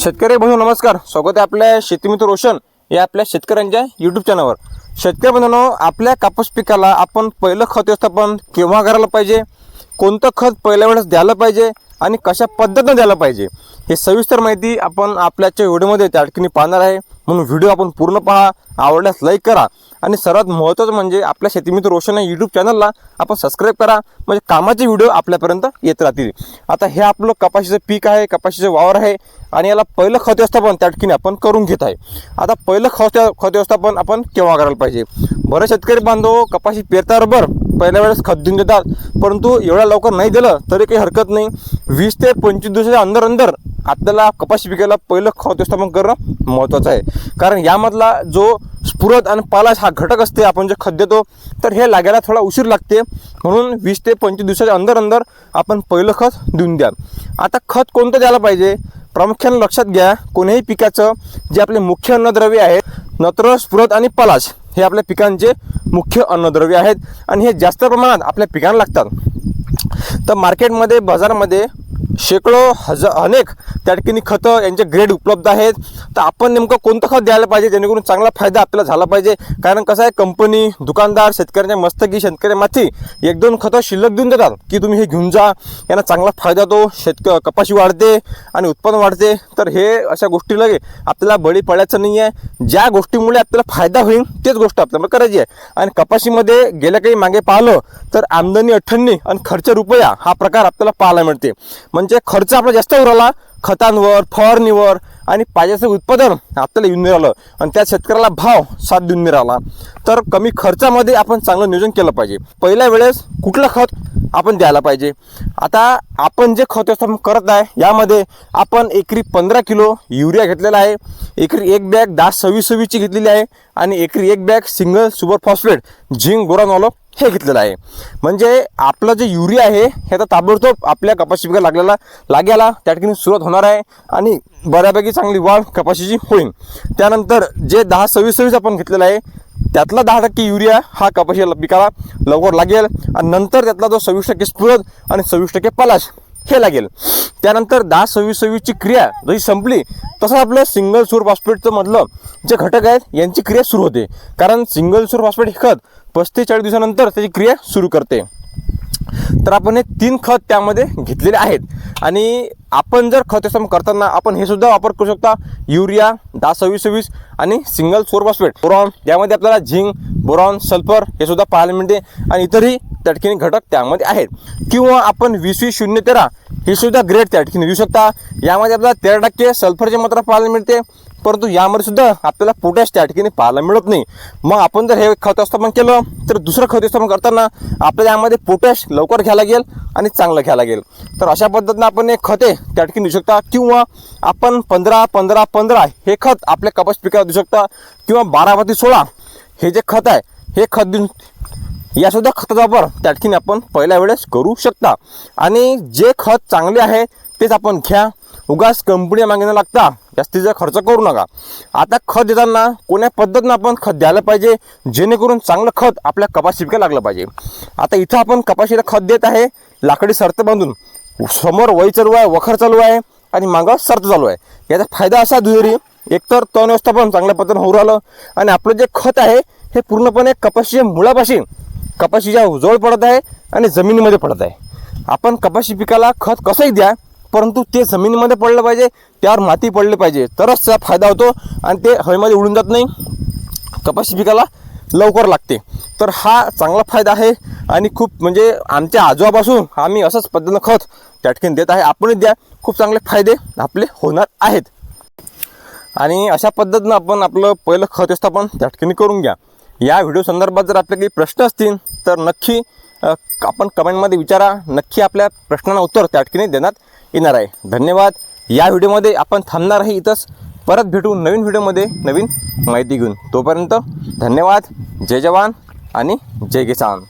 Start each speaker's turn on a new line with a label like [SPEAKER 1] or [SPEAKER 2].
[SPEAKER 1] शेतकरी बंधू नमस्कार. स्वागत आहे आपल्या शेतीमित्र रोशन या आपल्या शेतकऱ्यांच्या यूट्यूब चॅनलवर शेतकरी बंधूंनो आपल्या कापूस पिकाला आपण पहिलं खत व्यवस्थापन केव्हा करायला पाहिजे? कोणतं खत पहिल्या वेळेस द्यायला पाहिजे आणि कशा पद्धतीनं द्यायला पाहिजे हे सविस्तर माहिती आपण आपल्याच्या व्हिडिओमध्ये त्या ठिकाणी पाहणार आहे. म्हणून व्हिडिओ आपण पूर्ण पहा आवडल्यास लाईक करा आणि सर्वात महत्त्वाचं म्हणजे आपल्या शेतीमित्र रोशन या यूट्यूब चॅनलला आपण सबस्क्राईब करा म्हणजे कामाचे व्हिडिओ आपल्यापर्यंत येत राहतील. आता हे आपलं कपाशीचं पीक आहे कपाशीचं वावर आहे आणि याला पहिलं खत व्यवस्थापन त्या ठिकाणी आपण करून घेत आहे. आता पहिलं खत खत व्यवस्थापन आपण केव्हा करायला पाहिजे? बरं शेतकरी बांधव कपाशी पेरताबरोबर पहिल्या वेळेस खत देऊन देतात परंतु एवढ्या लवकर नाही दिलं तरी काही हरकत नाही. वीस ते पंचवीस दिवसाच्या अंदर अंदर आपल्याला कपाशी पिकायला पहिलं खत व्यवस्थापन करणं महत्त्वाचं आहे. कारण यामधला जो स्फुरत आणि पालाश हा घटक असते आपण जे खत देतो तर हे लागायला थोडा उशीर लागते. म्हणून वीस ते पंचवीस दिवसाच्या अंदर अंदर आपण पहिलं खत देऊन द्या आता खत कोणतं द्यायला पाहिजे? प्रामुख्याने लक्षात घ्या कोणीही पिकाचं जे आपले मुख्य अन्नद्रव्य आहेत नत्र स्फुरत आणि पलाश हे आपल्या पिकांचे मुख्य अन्नद्रव्य आहेत आणि हे जास्त प्रमाणात आपल्या पिकांना लागतात. तर मार्केटमध्ये बाजारामध्ये शेकडो हजार अनेक त्या ठिकाणी खतं यांचे ग्रेड उपलब्ध आहेत. तर आपण नेमकं कोणतं खत द्यायला पाहिजे? जेणेकरून चांगला फायदा आपल्याला झाला पाहिजे. कारण कसं आहे कंपनी दुकानदार शेतकऱ्यांच्या मस्तकी शेतकऱ्या माथी एक दोन खतं शिल्लक देऊन देतात की तुम्ही हे घेऊन जा. यांना चांगला फायदा होतो. शेतक कपाशी वाढते आणि उत्पन्न वाढते. तर हे अशा गोष्टीला आपल्याला बळी पडायचं नाही आहे ज्या गोष्टीमुळे आपल्याला फायदा होईल तेच गोष्ट आपल्याला करायची आहे. आणि कपाशीमध्ये गेल्या काही मागे पाहिलं तर आमदनी अठ्ठ्याण्णी आणि खर्च रुपया हा प्रकार आपल्याला पाहायला मिळते. म्हणजे खर्च आपला जास्त उरला खतांवर फवारणीवर आणि पाण्याचं उत्पादन आपल्याला येऊन मिळालं आणि त्या शेतकऱ्याला भाव साथ देऊन मिळाला तर कमी खर्चामध्ये आपण चांगलं नियोजन केलं पाहिजे. पहिल्या वेळेस कुठलं खत आपण द्यायला पाहिजे? आता आपण जे खत व्यवस्थापन करत आहे यामध्ये आपण एकरी पंधरा किलो युरिया घेतलेला आहे एकरी एक बॅग दहा सव्वीस सव्वीसची घेतलेली आहे आणि एकरी एक bag single super phosphate zinc बोरानॉलो हे घेतलेलं आहे. म्हणजे आपलं जे युरिया आहे हे आता ताबडतोब आपल्या कपाशी पिकाला लागलेला लागेला. त्या ठिकाणी सुरुवात होणार आहे आणि बऱ्यापैकी चांगली वाढ कपाशीची होईल. त्यानंतर जे दहा सव्वीस सव्वीस आपण घेतलेलं आहे त्यातला दहा टक्के युरिया हा कपाशी पिकाला लवकर लागेल. आणि नंतर त्यातला जो सव्वीस टक्के स्फुरद आणि सव्वीस टक्के पलाश हे लागेल. त्यानंतर दहा सव्वीस सव्वीसची क्रिया जशी संपली तसं आपलं सिंगल सूर फॉस्फेटचं मधलं जे घटक आहेत यांची क्रिया सुरू होते. कारण सिंगल सूर फॉस्फेट हे खत पस्तीस चाळीस दिवसानंतर त्याची क्रिया सुरू करते. तर आपण हे तीन खत त्यामध्ये घेतलेले आहेत. आणि आपण जर खत व्यवस्थापन करताना आपण हे सुद्धा वापर करू शकता. युरिया दहा सव्वीस सव्वीस आणि सिंगल सोर फॉस्फेट बोरॉन. यामध्ये आपल्याला झिंक बोरॉन सल्फर हे सुद्धा पाहायला मिळते. आणि इतरही त्याठिकाणी घटक त्यामध्ये आहेत. किंवा आपण वीस वीस शून्य तेरा हे सुद्धा ग्रेड त्या ठिकाणी देऊ शकता. यामध्ये आपल्याला तेरा टक्के सल्फरची मात्रा पाहायला मिळते. परंतु यामध्ये सुद्धा आपल्याला पोटॅश त्या ठिकाणी पाहायला मिळत नाही. मग आपण जर हे खत व्यवस्थापन केलं तर दुसरं खत व्यवस्थापन करताना आपल्याला यामध्ये पोटॅश लवकर घ्यायला लागेल आणि चांगलं घ्यायला लागेल. तर अशा पद्धतीनं आपण हे खते त्या ठिकाणी देऊ शकता. किंवा आपण पंधरा पंधरा पंधरा हे खत आपल्या कपास पिकाला देऊ शकता. किंवा बारावती सोळा हे जे खत आहे हे खत देऊन यासुद्धा खताचा वापर त्या ठिकाणी आपण पहिल्या वेळेस करू शकता. आणि जे खत चांगले आहे तेच आपण घ्या. उगाच कंपनी मागे न लागता जास्तीचा खर्च करू नका. आता खत देताना कोण्या पद्धतीनं आपण खत द्यायला पाहिजे? जेणेकरून चांगलं खत आपल्या कपाशी पिकाला लागलं पाहिजे. आता इथं आपण कपाशीला खत देत आहे. लाकडी सर्त बांधून. समोर वय चालू आहे वखर चालू आहे आणि मागं सर्त चालू आहे. याचा फायदा असा दुहेरी. एकतर तण व्यवस्थापन चांगल्या पद्धतीनं होऊ राहिलं. आणि आपलं जे खत आहे हे पूर्णपणे कपाशीच्या मुळापाशी कपाशीच्या उजवळ पडत आहे आणि जमिनीमध्ये पडत आहे. आपण कपाशी पिकाला खत कसंही द्या परंतु ते जमिनीमध्ये पडलं पाहिजे त्यावर माती पडली पाहिजे. तरच त्याचा फायदा होतो आणि ते हवेमध्ये उडून जात नाही. कपाशी पिकाला लवकर लागते. तर हा चांगला फायदा आहे आणि खूप म्हणजे आमच्या आजोबापासून आम्ही असंच पद्धतीनं खत त्या ठिकाणी देत आहे. आपणही द्या. खूप चांगले फायदे आपले होणार आहेत. आणि अशा पद्धतीनं आपण आपलं पहिलं खत व्यवस्थापन त्या ठिकाणी करून घ्या. या व्हिडिओ संदर्भात जर आपले काही प्रश्न असतील तर नक्की आपण कमेंटमध्ये विचारा. नक्की आपल्या प्रश्नांना उत्तर त्या ठिकाणी देण्यात येणार आहे. धन्यवाद. या व्हिडिओमध्ये आपण थांबणार आहे इथंच. परत भेटू नवीन व्हिडिओमध्ये नवीन माहिती घेऊन. तोपर्यंत धन्यवाद. जय जवान आणि जय किसान.